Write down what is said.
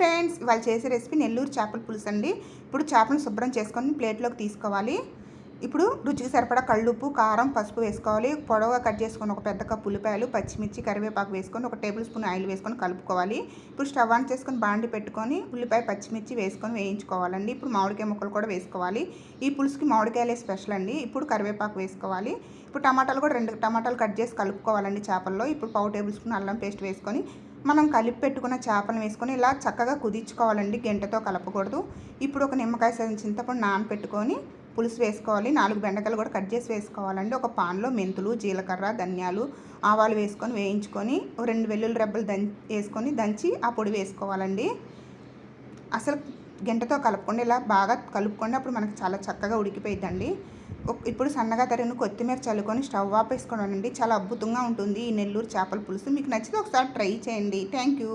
Friends వాళ్ళు చేసే recipe Nellore చేపల పులుసు అండి. ఇప్పుడు చేపలను శుభ్రం చేసుకొని ప్లేట్లోకి తీసుకోవాలి. ఇప్పుడు రుచికి సరిపడా కళ్ళుప్పు కారం పసుపు వేసుకోవాలి. పొడవుగా కట్ చేసుకొని ఒక పెద్ద కప్పు ఉల్లిపాయలు పచ్చిమిర్చి కరివేపాకు వేసుకొని ఒక టేబుల్ స్పూన్ ఆయిల్ వేసుకొని కలుపుకోవాలి. ఇప్పుడు స్టవ్ ఆన్ చేసుకొని బాండి పెట్టుకొని ఉల్లిపాయ పచ్చిమిర్చి వేసుకొని వేయించుకోవాలండి. ఇప్పుడు మామిడికాయ ముక్కలు కూడా వేసుకోవాలి. ఈ పులుసుకి మామిడికాయలే స్పెషల్ అండి. ఇప్పుడు కరివేపాకు వేసుకోవాలి. ఇప్పుడు టమాటాలు కూడా రెండు టమాటాలు కట్ చేసి కలుపుకోవాలండి చేపల్లో. ఇప్పుడు పావు టేబుల్ స్పూన్ అల్లం పేస్ట్ వేసుకొని మనం కలిపి పెట్టుకున్న చేపలను వేసుకొని ఇలా చక్కగా కుదించుకోవాలండి గంటతో కలపకూడదు. ఇప్పుడు ఒక నిమ్మకాయ సైజు చింతపండు నానపెట్టుకొని పులుసు వేసుకోవాలి. నాలుగు బెండకాయలు కూడా కట్ చేసి వేసుకోవాలండి. ఒక పాన్లో మెంతులు జీలకర్ర ధనియాలు ఆవాలు వేసుకొని వేయించుకొని రెండు వెల్లుల్లి రెబ్బలు దంచి వేసుకొని దంచి ఆ పొడి వేసుకోవాలండి. అసలు గంటతో కలుపుకోండి ఇలా బాగా కలుపుకోండి అప్పుడు మనకు చాలా చక్కగా ఉడికిపోయిద్దండి. ఇప్పుడు సన్నగా తరిగిన కొత్తిమీర చల్లుకొని స్టవ్ ఆపేసుకోవడం అండి. చాలా అద్భుతంగా ఉంటుంది ఈ నెల్లూరు చేపల పులుసు. మీకు నచ్చితే ఒకసారి ట్రై చేయండి. Thank you.